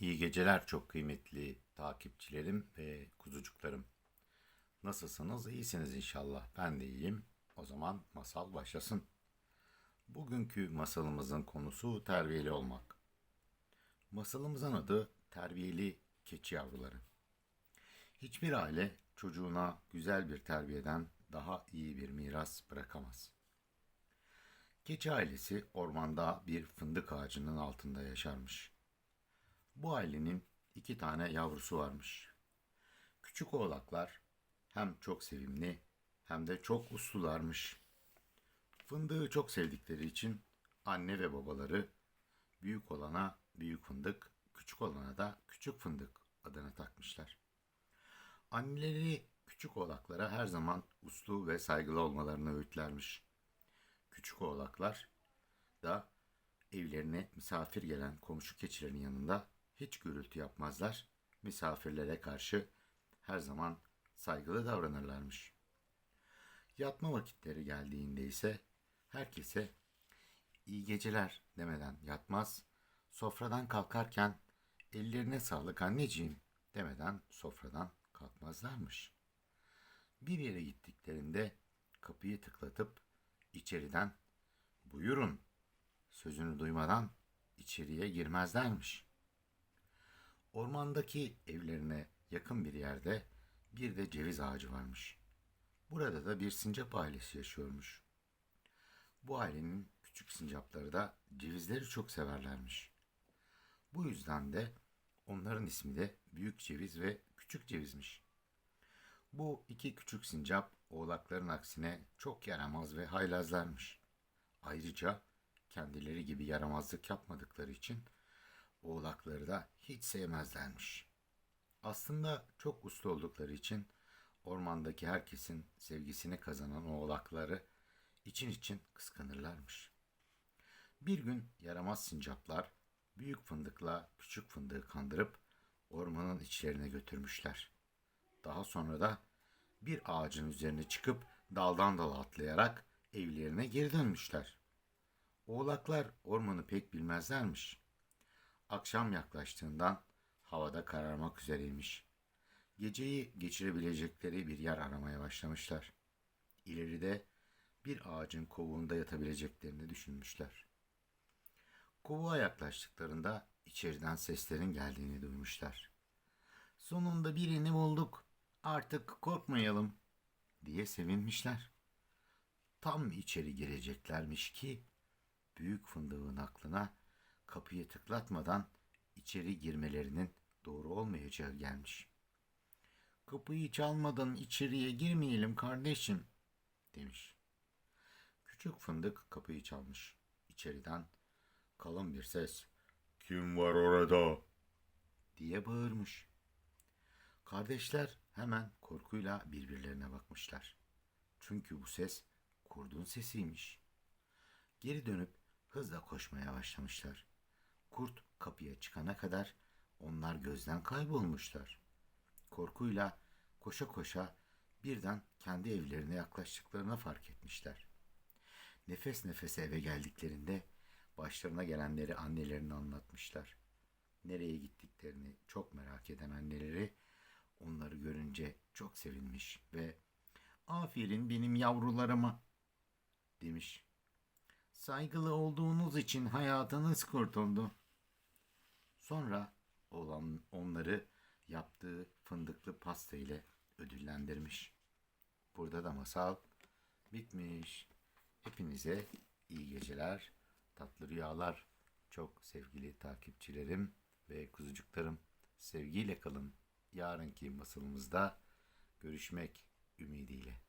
İyi geceler çok kıymetli takipçilerim ve kuzucuklarım. Nasılsınız? İyisiniz inşallah. Ben de iyiyim. O zaman masal başlasın. Bugünkü masalımızın konusu terbiyeli olmak. Masalımızın adı Terbiyeli Keçi Yavruları. Hiçbir aile çocuğuna güzel bir terbiyeden daha iyi bir miras bırakamaz. Keçi ailesi ormanda bir fındık ağacının altında yaşarmış. Bu ailenin iki tane yavrusu varmış. Küçük oğlaklar hem çok sevimli hem de çok uslularmış. Fındığı çok sevdikleri için anne ve babaları büyük olana büyük fındık, küçük olana da küçük fındık adını takmışlar. Anneleri küçük oğlaklara her zaman uslu ve saygılı olmalarını öğütlermiş. Küçük oğlaklar da evlerine misafir gelen komşu keçilerin yanında hiç gürültü yapmazlar. Misafirlere karşı her zaman saygılı davranırlarmış. Yatma vakitleri geldiğinde ise herkese iyi geceler demeden yatmaz, sofradan kalkarken ellerine sağlık anneciğim demeden sofradan kalkmazlarmış. Bir yere gittiklerinde kapıyı tıklatıp içeriden buyurun sözünü duymadan içeriye girmezlermiş. Ormandaki evlerine yakın bir yerde bir de ceviz ağacı varmış. Burada da bir sincap ailesi yaşıyormuş. Bu ailenin küçük sincapları da cevizleri çok severlermiş. Bu yüzden de onların ismi de büyük ceviz ve küçük cevizmiş. Bu iki küçük sincap oğlakların aksine çok yaramaz ve haylazlarmış. Ayrıca kendileri gibi yaramazlık yapmadıkları için oğlakları da hiç sevmezlermiş. Aslında çok uslu oldukları için ormandaki herkesin sevgisini kazanan oğlakları için için kıskanırlarmış. Bir gün yaramaz sincaplar büyük fındıkla küçük fındığı kandırıp ormanın içlerine götürmüşler. Daha sonra da bir ağacın üzerine çıkıp daldan dala atlayarak evlerine geri dönmüşler. Oğlaklar ormanı pek bilmezlermiş. Akşam yaklaştığından havada kararmak üzereymiş. Geceyi geçirebilecekleri bir yer aramaya başlamışlar. İleride bir ağacın kovuğunda yatabileceklerini düşünmüşler. Kovuğa yaklaştıklarında içeriden seslerin geldiğini duymuşlar. Sonunda birini bulduk. Artık korkmayalım diye sevinmişler. Tam içeri gireceklermiş ki büyük fındığın aklına kapıyı tıklatmadan içeri girmelerinin doğru olmayacağı gelmiş. Kapıyı çalmadan içeriye girmeyelim kardeşim demiş. Küçük fındık kapıyı çalmış. İçeriden kalın bir ses kim var orada diye bağırmış. Kardeşler hemen korkuyla birbirlerine bakmışlar. Çünkü bu ses kurdun sesiymiş. Geri dönüp hızla koşmaya başlamışlar. Kurt kapıya çıkana kadar onlar gözden kaybolmuşlar. Korkuyla koşa koşa birden kendi evlerine yaklaştıklarını fark etmişler. Nefes nefese eve geldiklerinde başlarına gelenleri annelerine anlatmışlar. Nereye gittiklerini çok merak eden anneleri onları görünce çok sevinmiş ve aferin benim yavrularıma demiş. Saygılı olduğunuz için hayatınız kurtuldu. Sonra olan onları yaptığı fındıklı pasta ile ödüllendirmiş. Burada da masal bitmiş. Hepinize iyi geceler, tatlı rüyalar. Çok sevgili takipçilerim ve kuzucuklarım. Sevgiyle kalın. Yarınki masalımızda görüşmek ümidiyle.